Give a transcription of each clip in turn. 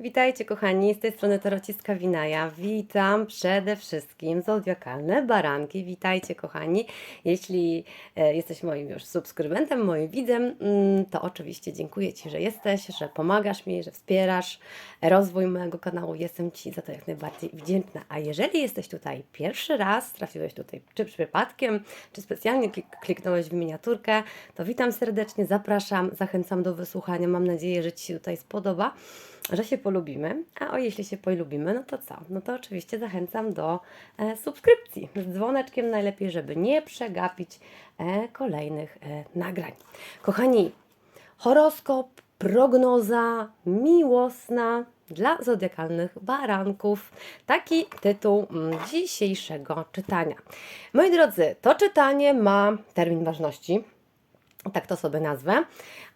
Witajcie kochani, z tej strony Tarociska Winaja. Witam przede wszystkim zodiakalne baranki. Witajcie kochani. Jeśli e, jesteś moim już subskrybentem, moim widzem, mm, to oczywiście dziękuję Ci, że jesteś, że pomagasz mi, że wspierasz rozwój mojego kanału. Jestem Ci za to jak najbardziej wdzięczna. A jeżeli jesteś tutaj pierwszy raz, trafiłeś tutaj czy przypadkiem, czy specjalnie klik- kliknąłeś w miniaturkę, to witam serdecznie, zapraszam, zachęcam do wysłuchania. Mam nadzieję, że Ci się tutaj spodoba że się polubimy, a o jeśli się polubimy, no to co? No to oczywiście zachęcam do e, subskrypcji z dzwoneczkiem najlepiej, żeby nie przegapić e, kolejnych e, nagrań. Kochani, horoskop, prognoza miłosna dla zodiakalnych baranków. Taki tytuł mm, dzisiejszego czytania. Moi drodzy, to czytanie ma termin ważności, tak to sobie nazwę,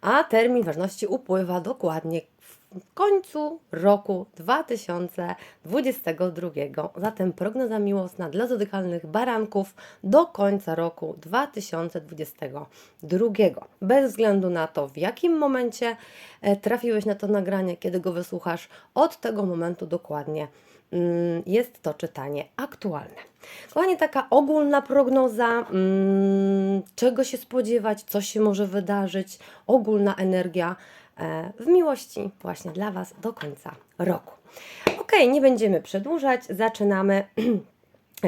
a termin ważności upływa dokładnie w końcu roku 2022. Zatem prognoza miłosna dla zodiakalnych baranków do końca roku 2022. Bez względu na to, w jakim momencie e, trafiłeś na to nagranie, kiedy go wysłuchasz, od tego momentu dokładnie mm, jest to czytanie aktualne. Kochani, taka ogólna prognoza, mm, czego się spodziewać, co się może wydarzyć, ogólna energia w miłości właśnie dla Was do końca roku. Ok, nie będziemy przedłużać, zaczynamy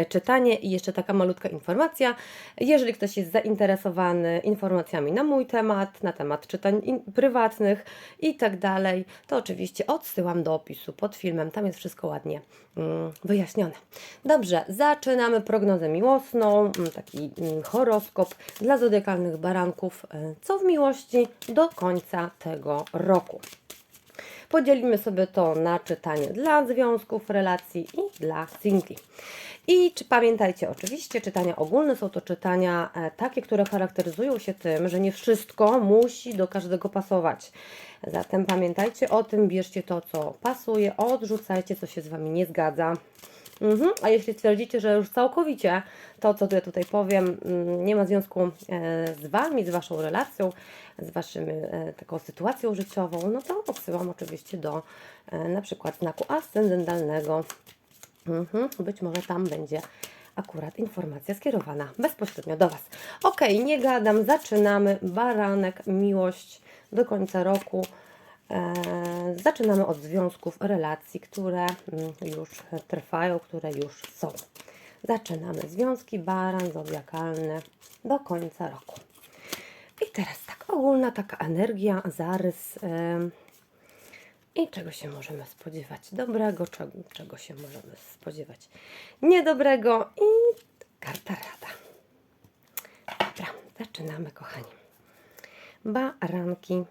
czytanie i jeszcze taka malutka informacja. Jeżeli ktoś jest zainteresowany informacjami na mój temat, na temat czytań prywatnych i tak dalej, to oczywiście odsyłam do opisu pod filmem. Tam jest wszystko ładnie mm, wyjaśnione. Dobrze, zaczynamy prognozę miłosną, mm, taki mm, horoskop dla zodiakalnych baranków, e, co w miłości do końca tego roku. Podzielimy sobie to na czytanie dla związków, relacji i dla singli. I czy pamiętajcie, oczywiście, czytania ogólne są to czytania e, takie, które charakteryzują się tym, że nie wszystko musi do każdego pasować. Zatem pamiętajcie o tym, bierzcie to, co pasuje, odrzucajcie, co się z Wami nie zgadza. Mhm. A jeśli stwierdzicie, że już całkowicie to, co ja tutaj powiem, mm, nie ma związku e, z Wami, z Waszą relacją, z Waszym e, taką sytuacją życiową, no to odsyłam oczywiście do e, na przykład znaku ascendentalnego. Mhm. Być może tam będzie akurat informacja skierowana bezpośrednio do Was. Ok, nie gadam, zaczynamy. Baranek, miłość do końca roku. E, zaczynamy od związków, relacji, które mm, już trwają, które już są. Zaczynamy związki baran zodiakalne do końca roku. I teraz tak, ogólna taka energia, zarys. i czego się możemy spodziewać dobrego, czego, czego się możemy spodziewać niedobrego i karta rada. Dobra, zaczynamy kochani. Baranki.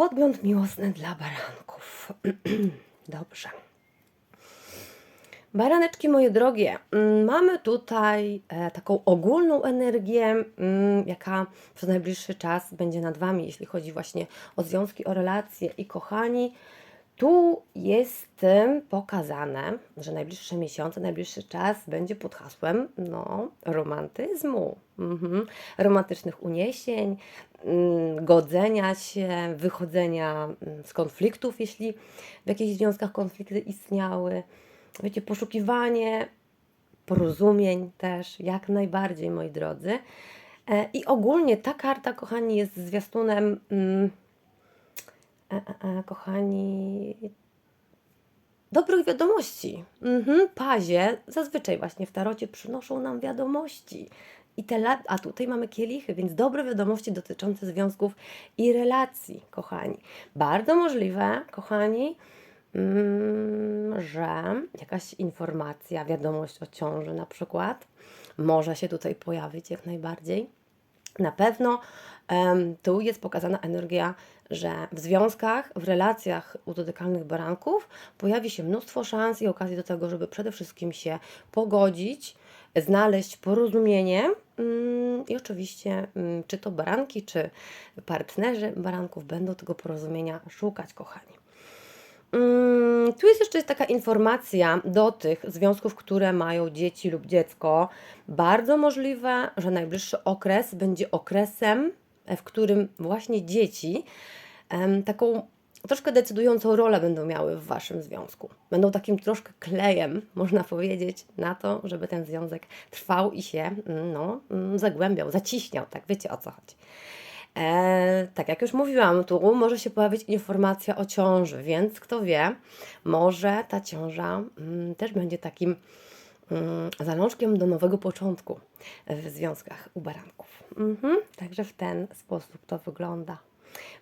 Podgląd miłosny dla baranków. Dobrze. Baraneczki moje drogie, mm, mamy tutaj e, taką ogólną energię, mm, jaka przez najbliższy czas będzie nad Wami, jeśli chodzi właśnie o związki, o relacje i kochani. Tu jest pokazane, że najbliższe miesiące, najbliższy czas będzie pod hasłem no, romantyzmu, mhm, romantycznych uniesień, mm, godzenia się, wychodzenia mm, z konfliktów, jeśli w jakichś związkach konflikty istniały. Wiecie, poszukiwanie porozumień też, jak najbardziej, moi drodzy. E, I ogólnie ta karta, kochani, jest zwiastunem, mm, kochani, dobrych wiadomości. Mhm, pazie zazwyczaj właśnie w tarocie przynoszą nam wiadomości. I te a tutaj mamy kielichy, więc dobre wiadomości dotyczące związków i relacji, kochani. Bardzo możliwe, kochani, mm, że jakaś informacja, wiadomość o ciąży na przykład może się tutaj pojawić jak najbardziej. Na pewno em, tu jest pokazana energia, że w związkach, w relacjach u dotykalnych baranków pojawi się mnóstwo szans i okazji do tego, żeby przede wszystkim się pogodzić, znaleźć porozumienie mm, i oczywiście mm, czy to baranki, czy partnerzy baranków będą tego porozumienia szukać, kochani. Mm, Tu jest jeszcze taka informacja do tych związków, które mają dzieci lub dziecko. Bardzo możliwe, że najbliższy okres będzie okresem, w którym właśnie dzieci taką troszkę decydującą rolę będą miały w Waszym związku. Będą takim troszkę klejem, można powiedzieć, na to, żeby ten związek trwał i się mm, no, mm, zagłębiał, zaciśniał, tak wiecie o co chodzi. E, tak jak już mówiłam, tu może się pojawić informacja o ciąży, więc kto wie, może ta ciąża mm, też będzie takim mm, zalążkiem do nowego początku w związkach u baranków. Mhm, także w ten sposób to wygląda.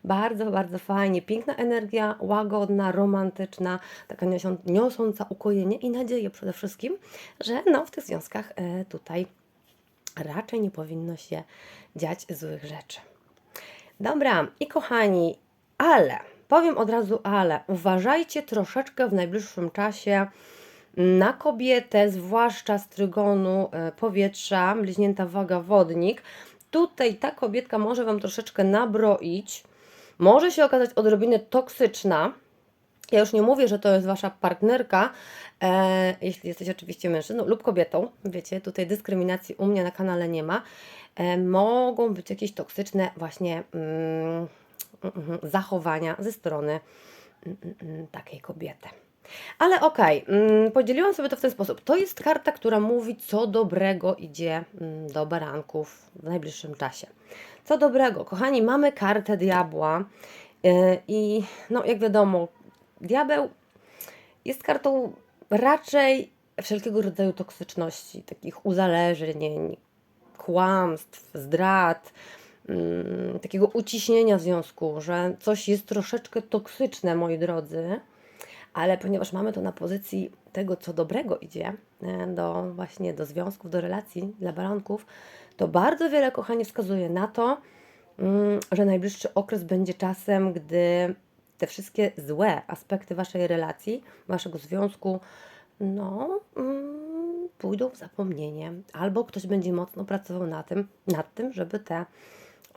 Bardzo, bardzo fajnie. Piękna energia, łagodna, romantyczna, taka niosą- niosąca ukojenie i nadzieję przede wszystkim, że no, w tych związkach e, tutaj raczej nie powinno się dziać złych rzeczy. Dobra, i kochani, ale, powiem od razu ale, uważajcie troszeczkę w najbliższym czasie na kobietę, zwłaszcza z trygonu e, powietrza, bliźnięta waga wodnik. Tutaj ta kobietka może Wam troszeczkę nabroić, może się okazać odrobinę toksyczna. Ja już nie mówię, że to jest Wasza partnerka, e, jeśli jesteś oczywiście mężczyzną lub kobietą. Wiecie, tutaj dyskryminacji u mnie na kanale nie ma. E, mogą być jakieś toksyczne właśnie mm, mm, zachowania ze strony mm, mm, takiej kobiety. Ale okej, mm, podzieliłam sobie to w ten sposób. To jest karta, która mówi, co dobrego idzie mm, do baranków w najbliższym czasie. Co dobrego, kochani, mamy kartę diabła yy, i no jak wiadomo, diabeł jest kartą raczej wszelkiego rodzaju toksyczności, takich uzależnień, kłamstw, zdrad, mm, takiego uciśnienia w związku, że coś jest troszeczkę toksyczne, moi drodzy, ale ponieważ mamy to na pozycji tego, co dobrego idzie e, do właśnie do związków, do relacji dla baranków, to bardzo wiele, kochanie, wskazuje na to, mm, że najbliższy okres będzie czasem, gdy te wszystkie złe aspekty waszej relacji, waszego związku, no, mm, pójdą w zapomnienie, albo ktoś będzie mocno pracował na tym, nad tym, żeby te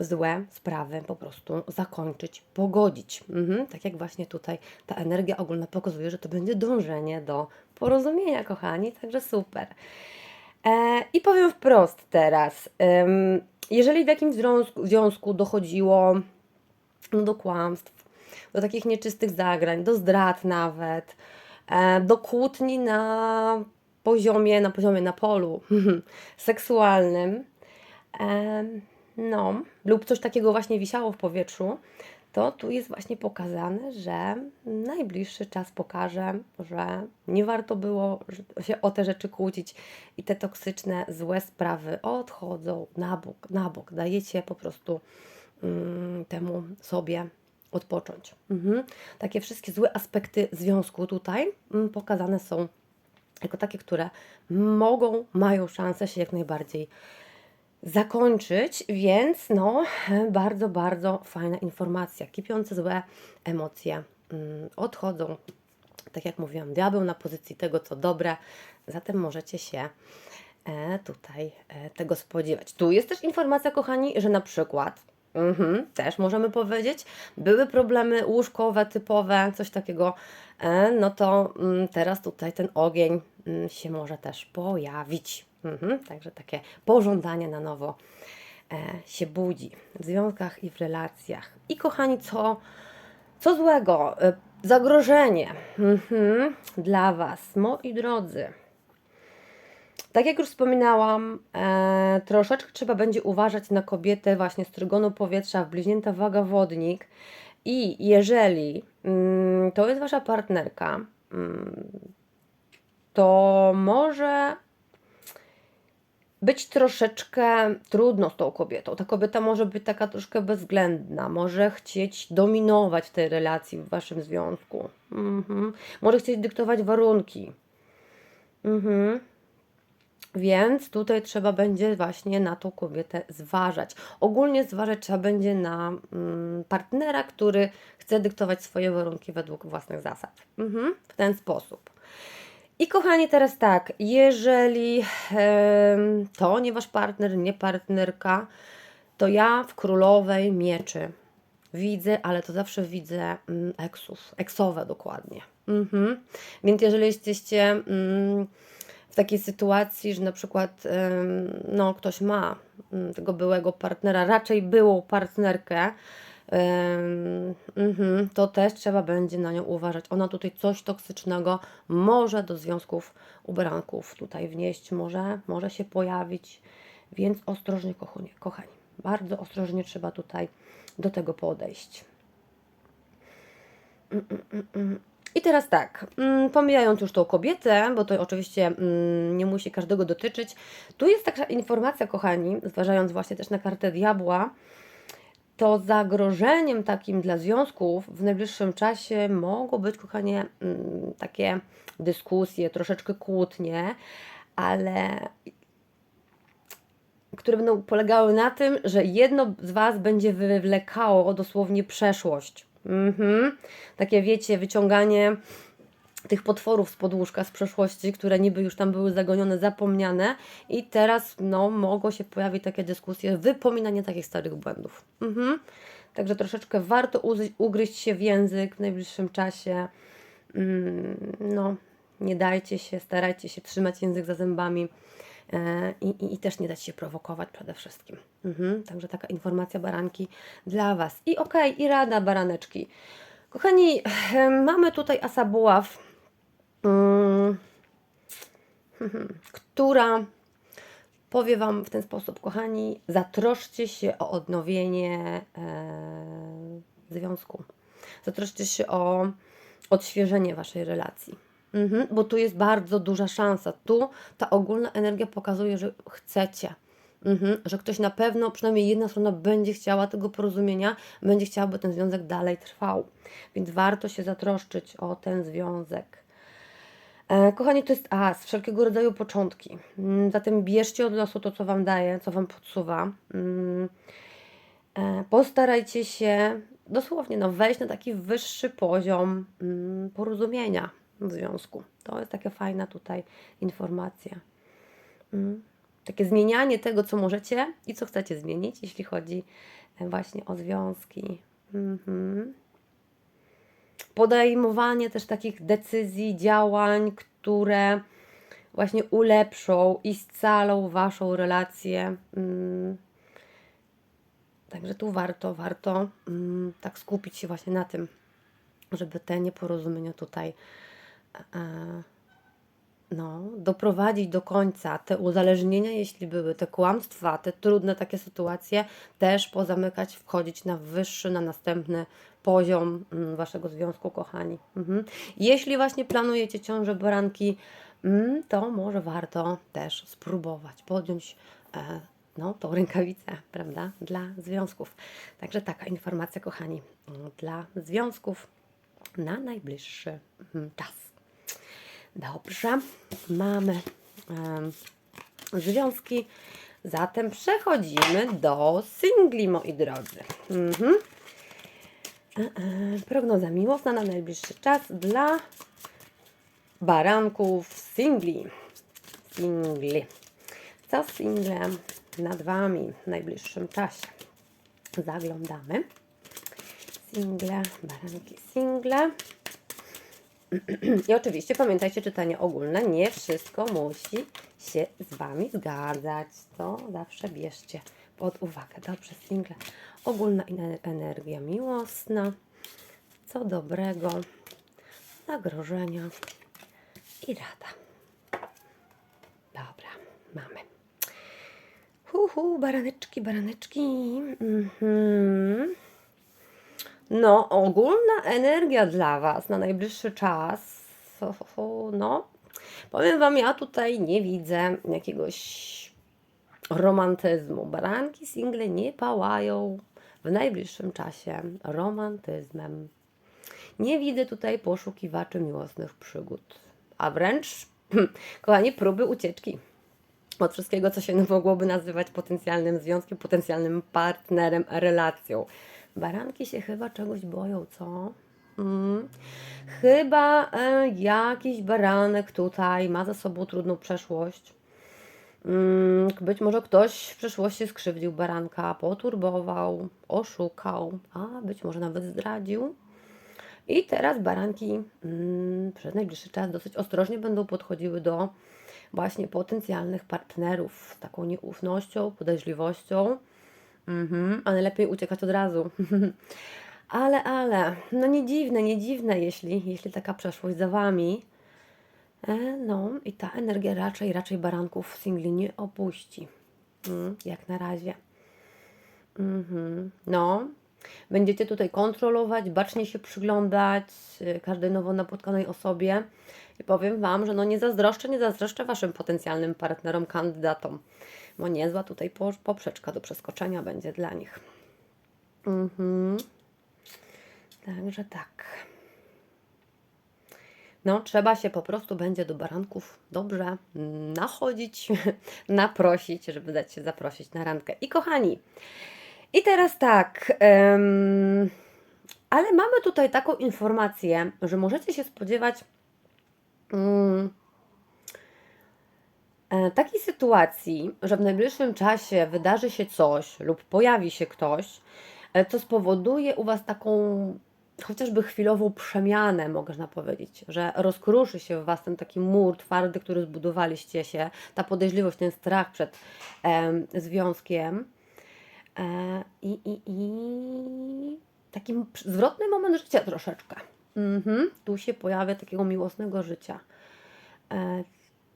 złe sprawy po prostu zakończyć, pogodzić. Mhm, tak jak właśnie tutaj ta energia ogólna pokazuje, że to będzie dążenie do porozumienia, kochani, także super. E, I powiem wprost teraz, em, jeżeli w jakimś związku, związku dochodziło no, do kłamstw, do takich nieczystych zagrań, do zdrad nawet, e, do kłótni na poziomie, na poziomie na polu seksualnym, no, lub coś takiego właśnie wisiało w powietrzu, to tu jest właśnie pokazane, że najbliższy czas pokaże, że nie warto było się o te rzeczy kłócić i te toksyczne, złe sprawy odchodzą na bok, na bok. Dajecie po prostu mm, temu sobie odpocząć. Mhm. Takie wszystkie złe aspekty związku tutaj mm, pokazane są jako takie, które mogą, mają szansę się jak najbardziej zakończyć, więc no, bardzo, bardzo fajna informacja. Kipiące złe emocje mm, odchodzą. Tak jak mówiłam, diabeł na pozycji tego, co dobre, zatem możecie się e, tutaj e, tego spodziewać. Tu jest też informacja, kochani, że na przykład, mhm, też możemy powiedzieć, były problemy łóżkowe, typowe, coś takiego, e, no to mm, teraz tutaj ten ogień mm, się może też pojawić. Mhm, także takie pożądanie na nowo e, się budzi w związkach i w relacjach. I kochani, co, co złego? E, zagrożenie mhm, dla Was, moi drodzy. Tak jak już wspominałam, e, troszeczkę trzeba będzie uważać na kobietę właśnie z trygonu powietrza w bliźnięta waga wodnik. I jeżeli mm, to jest Wasza partnerka, mm, to może być troszeczkę trudno z tą kobietą. Ta kobieta może być taka troszkę bezwzględna, może chcieć dominować w tej relacji, w waszym związku. Mhm. Może chcieć dyktować warunki. Mhm. Więc tutaj trzeba będzie właśnie na tą kobietę zważać. Ogólnie zważać trzeba będzie na mm, partnera, który chce dyktować swoje warunki według własnych zasad. Mhm. W ten sposób. I kochani, teraz tak, jeżeli em, to nie wasz partner, nie partnerka, to ja w królowej mieczy widzę, ale to zawsze widzę mm, eksów, eksowe dokładnie. Mhm. Więc jeżeli jesteście mm, w takiej sytuacji, że na przykład no, ktoś ma mm, tego byłego partnera, raczej byłą partnerkę mhm, to też trzeba będzie na nią uważać. Ona tutaj coś toksycznego może do związków u baranków tutaj wnieść, może, może się pojawić, więc ostrożnie, kochani, kochani. Bardzo ostrożnie trzeba tutaj do tego podejść. Mm, mm, mm, mm. I teraz tak, mm, pomijając już tą kobietę, bo to oczywiście mm, nie musi każdego dotyczyć, tu jest taka informacja, kochani, zważając właśnie też na kartę diabła, to zagrożeniem takim dla związków w najbliższym czasie mogą być, kochanie, mm, takie dyskusje, troszeczkę kłótnie, ale które będą polegały na tym, że jedno z Was będzie wywlekało dosłownie przeszłość. Mhm. Takie wiecie, wyciąganie tych potworów z podłóżka z przeszłości, które niby już tam były zagonione, zapomniane i teraz no, mogą się pojawić takie dyskusje, wypominanie takich starych błędów. Mhm. Także troszeczkę warto ugryźć się w język w najbliższym czasie. Mm, no, nie dajcie się, starajcie się trzymać język za zębami i, i, też nie dać się prowokować przede wszystkim. Mhm. Także taka informacja baranki dla Was. I okej, i rada baraneczki. Kochani, mamy tutaj asa buław, mm, która powie Wam w ten sposób, kochani, zatroszcie się o odnowienie e, związku. Zatroszcie się o odświeżenie Waszej relacji. Mhm, bo tu jest bardzo duża szansa. Tu ta ogólna energia pokazuje, że chcecie. Mhm, że ktoś na pewno, przynajmniej jedna strona będzie chciała tego porozumienia, będzie chciała, by ten związek dalej trwał. Więc warto się zatroszczyć o ten związek. E, kochani, to jest as, wszelkiego rodzaju początki. Mm, Zatem bierzcie od losu to, co Wam daje, co Wam podsuwa. Mm, e, Postarajcie się dosłownie no, wejść na taki wyższy poziom mm, porozumienia w związku. To jest taka fajna tutaj informacja. Mm. Takie zmienianie tego, co możecie i co chcecie zmienić, jeśli chodzi e, właśnie o związki. Mhm podejmowanie też takich decyzji, działań, które właśnie ulepszą i scalą Waszą relację. Mm. Także tu warto, warto mm, tak skupić się właśnie na tym, żeby te nieporozumienia tutaj no, doprowadzić do końca. Te uzależnienia, jeśli były, te kłamstwa, te trudne takie sytuacje, też pozamykać, wchodzić na wyższy, na następny poziom mm, Waszego związku, kochani. Mhm. Jeśli właśnie planujecie ciążę baranki, mm, to może warto też spróbować podjąć e, no, tą rękawicę, prawda, dla związków. Także taka informacja, kochani, dla związków na najbliższy mm, czas. Dobrze, mamy związki, zatem przechodzimy do singli, moi drodzy. Mhm. E, e, Prognoza miłosna na najbliższy czas dla baranków singli. Singli. Co single nad Wami w najbliższym czasie? Zaglądamy. Single, baranki single. I oczywiście pamiętajcie, czytanie ogólne. Nie wszystko musi się z Wami zgadzać. To zawsze bierzcie pod uwagę. Dobrze, single. Ogólna energia miłosna. Co dobrego. Zagrożenia. I rada. Dobra, mamy. Hu, hu, baraneczki, baraneczki. Mhm. No, ogólna energia dla Was na najbliższy czas. No, powiem Wam, ja tutaj nie widzę jakiegoś romantyzmu. Baranki single nie pałają w najbliższym czasie romantyzmem. Nie widzę tutaj poszukiwaczy miłosnych przygód, a wręcz, kochani, próby ucieczki od wszystkiego, co się mogłoby nazywać potencjalnym związkiem, potencjalnym partnerem, relacją. Baranki się chyba czegoś boją, co? Mm. Chyba e, jakiś baranek tutaj ma za sobą trudną przeszłość. Mm, być może ktoś w przeszłości skrzywdził baranka, poturbował, oszukał, a być może nawet zdradził. I teraz baranki mm, przez najbliższy czas dosyć ostrożnie będą podchodziły do właśnie potencjalnych partnerów z taką nieufnością, podejrzliwością. Mhm, a najlepiej uciekać od razu. Ale, ale, no nie dziwne, nie dziwne, jeśli, jeśli taka przeszłość za Wami. E, no i ta energia raczej, raczej baranków singli nie opuści. Mm, jak na razie. Mhm. No, będziecie tutaj kontrolować, bacznie się przyglądać y, każdej nowo napotkanej osobie. I powiem Wam, że no nie zazdroszczę, nie zazdroszczę Waszym potencjalnym partnerom, kandydatom. Bo niezła tutaj po- poprzeczka do przeskoczenia będzie dla nich. Mhm. Także tak. No, trzeba się po prostu będzie do baranków dobrze nachodzić, naprosić, żeby dać się zaprosić na randkę. I kochani, i teraz tak, em, ale mamy tutaj taką informację, że możecie się spodziewać e, takiej sytuacji, że w najbliższym czasie wydarzy się coś lub pojawi się ktoś, e, co spowoduje u Was taką chociażby chwilową przemianę, można powiedzieć, że rozkruszy się w Was ten taki mur twardy, który zbudowaliście się, ta podejrzliwość, ten strach przed em, związkiem. E, I, i, I taki zwrotny moment życia troszeczkę. Mhm. Tu się pojawia takiego miłosnego życia. E,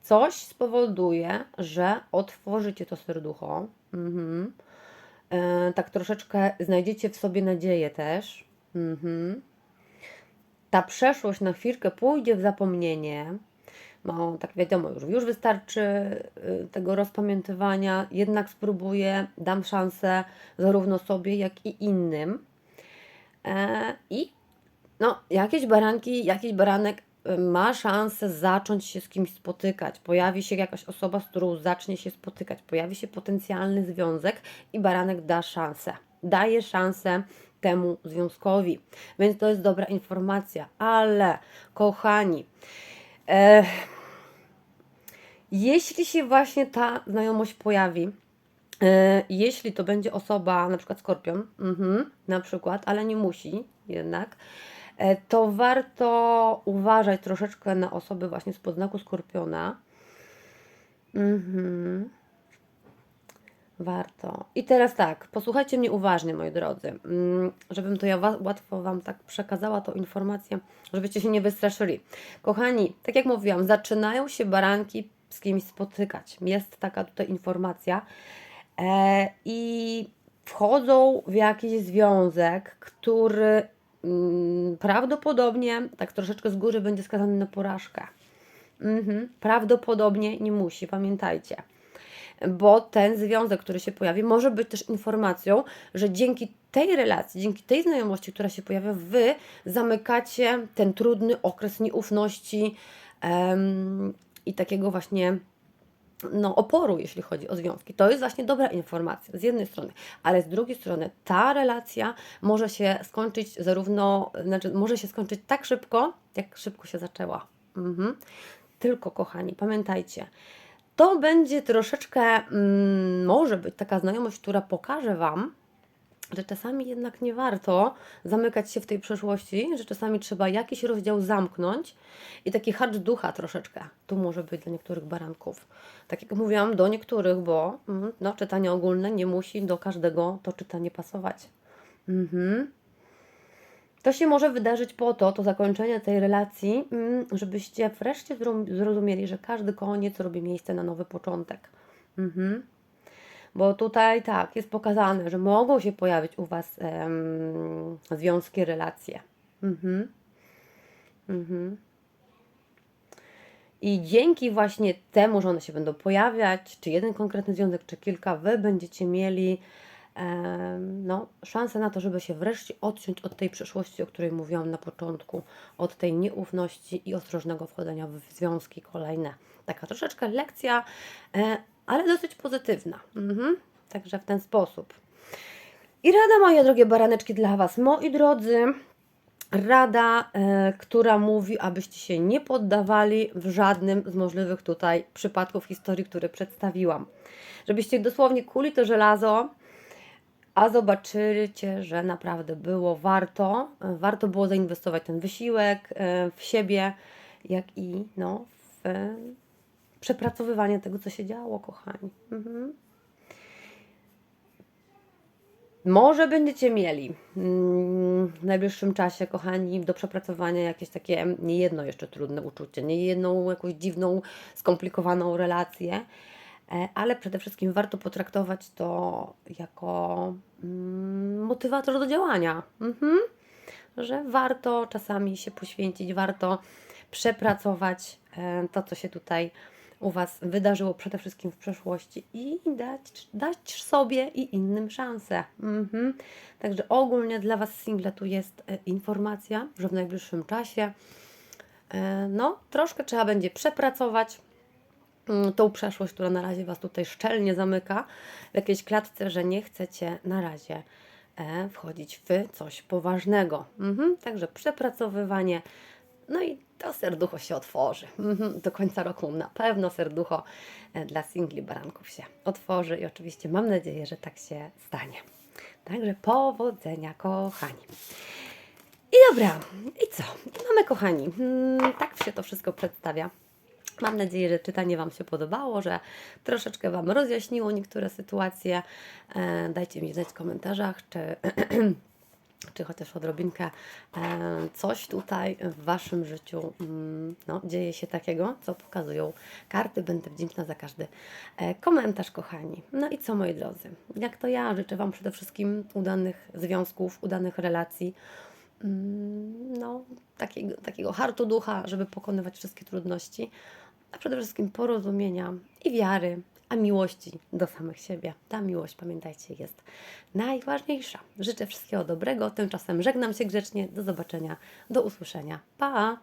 Coś spowoduje, że otworzycie to serducho. Mhm. E, Tak troszeczkę znajdziecie w sobie nadzieję też. Mhm. Ta przeszłość na chwilkę pójdzie w zapomnienie. No, tak wiadomo, już, już wystarczy y, tego rozpamiętywania, jednak spróbuję, dam szansę zarówno sobie, jak i innym. E, I no, jakieś baranki, jakiś baranek ma szansę zacząć się z kimś spotykać. Pojawi się jakaś osoba, z którą zacznie się spotykać. Pojawi się potencjalny związek i baranek da szansę. Daje szansę temu związkowi. Więc to jest dobra informacja. Ale, kochani, e, jeśli się właśnie ta znajomość pojawi, e, jeśli to będzie osoba, na przykład skorpion, mhm, na przykład, ale nie musi jednak, to warto uważać troszeczkę na osoby właśnie z podznaku skorpiona. Mhm. Warto. I teraz tak, posłuchajcie mnie uważnie, moi drodzy, mm, żebym to ja łatwo Wam tak przekazała tą informację, żebyście się nie wystraszyli. Kochani, tak jak mówiłam, zaczynają się baranki z kimś spotykać. Jest taka tutaj informacja e, i wchodzą w jakiś związek, który prawdopodobnie tak troszeczkę z góry będzie skazany na porażkę. Mhm, prawdopodobnie nie musi, pamiętajcie bo ten związek, który się pojawi, może być też informacją, że dzięki tej relacji, dzięki tej znajomości, która się pojawia, wy zamykacie ten trudny okres nieufności em, i takiego właśnie no, oporu, jeśli chodzi o związki. To jest właśnie dobra informacja z jednej strony, ale z drugiej strony ta relacja może się skończyć zarówno, znaczy może się skończyć tak szybko, jak szybko się zaczęła. Mhm. Tylko, kochani, pamiętajcie, to będzie troszeczkę, mm, może być taka znajomość, która pokaże Wam, że czasami jednak nie warto zamykać się w tej przeszłości, że czasami trzeba jakiś rozdział zamknąć i taki hacz ducha troszeczkę. Tu może być dla niektórych baranków. Tak jak mówiłam, do niektórych, bo mm, no, czytanie ogólne nie musi do każdego to czytanie pasować. Mhm. To się może wydarzyć po to, to zakończenie tej relacji, mm, żebyście wreszcie zro- zrozumieli, że każdy koniec robi miejsce na nowy początek. Mhm. Bo tutaj tak, jest pokazane, że mogą się pojawić u Was związki, relacje. Mhm. Mhm. I dzięki właśnie temu, że one się będą pojawiać, czy jeden konkretny związek, czy kilka, Wy będziecie mieli no, szansę na to, żeby się wreszcie odciąć od tej przeszłości, o której mówiłam na początku, od tej nieufności i ostrożnego wchodzenia w związki kolejne. Taka troszeczkę lekcja, e, ale dosyć pozytywna. Mhm. Także w ten sposób. I rada, moje drogie baraneczki, dla Was, moi drodzy, rada, e, która mówi, abyście się nie poddawali w żadnym z możliwych tutaj przypadków historii, które przedstawiłam. Żebyście dosłownie kuli to żelazo, a zobaczycie, że naprawdę było warto. e, Warto było zainwestować ten wysiłek e, w siebie, jak i no, w przepracowywanie tego, co się działo, kochani. Mhm. Może będziecie mieli mm, w najbliższym czasie, kochani, do przepracowania jakieś takie nie jedno jeszcze trudne uczucie, nie jedną jakąś dziwną, skomplikowaną relację, e, ale przede wszystkim warto potraktować to jako mm, motywator do działania. Mhm. Że warto czasami się poświęcić, warto przepracować e, to, co się tutaj u Was wydarzyło przede wszystkim w przeszłości i dać, dać sobie i innym szansę. Mhm. Także ogólnie dla Was single tu jest e, informacja, że w najbliższym czasie e, no, troszkę trzeba będzie przepracować mm, tą przeszłość, która na razie Was tutaj szczelnie zamyka w jakiejś klatce, że nie chcecie na razie e, wchodzić w coś poważnego. Mhm. Także przepracowywanie, no i to serducho się otworzy. Mhm. Do końca roku na pewno serducho e, dla singli baranków się otworzy i oczywiście mam nadzieję, że tak się stanie. Także powodzenia, kochani. I dobra, i co? Mamy, kochani, mm, tak się to wszystko przedstawia. Mam nadzieję, że czytanie Wam się podobało, że troszeczkę Wam rozjaśniło niektóre sytuacje. E, Dajcie mi znać w komentarzach, czy, czy chociaż odrobinkę e, coś tutaj w Waszym życiu mm, no, dzieje się takiego, co pokazują karty. Będę wdzięczna za każdy e, komentarz, kochani. No i co, moi drodzy? Jak to ja życzę Wam przede wszystkim udanych związków, udanych relacji mm, no, takiego, takiego hartu ducha, żeby pokonywać wszystkie trudności, a przede wszystkim porozumienia i wiary, a miłości do samych siebie. Ta miłość, pamiętajcie, jest najważniejsza. Życzę wszystkiego dobrego, tymczasem żegnam się grzecznie, do zobaczenia, do usłyszenia. Pa!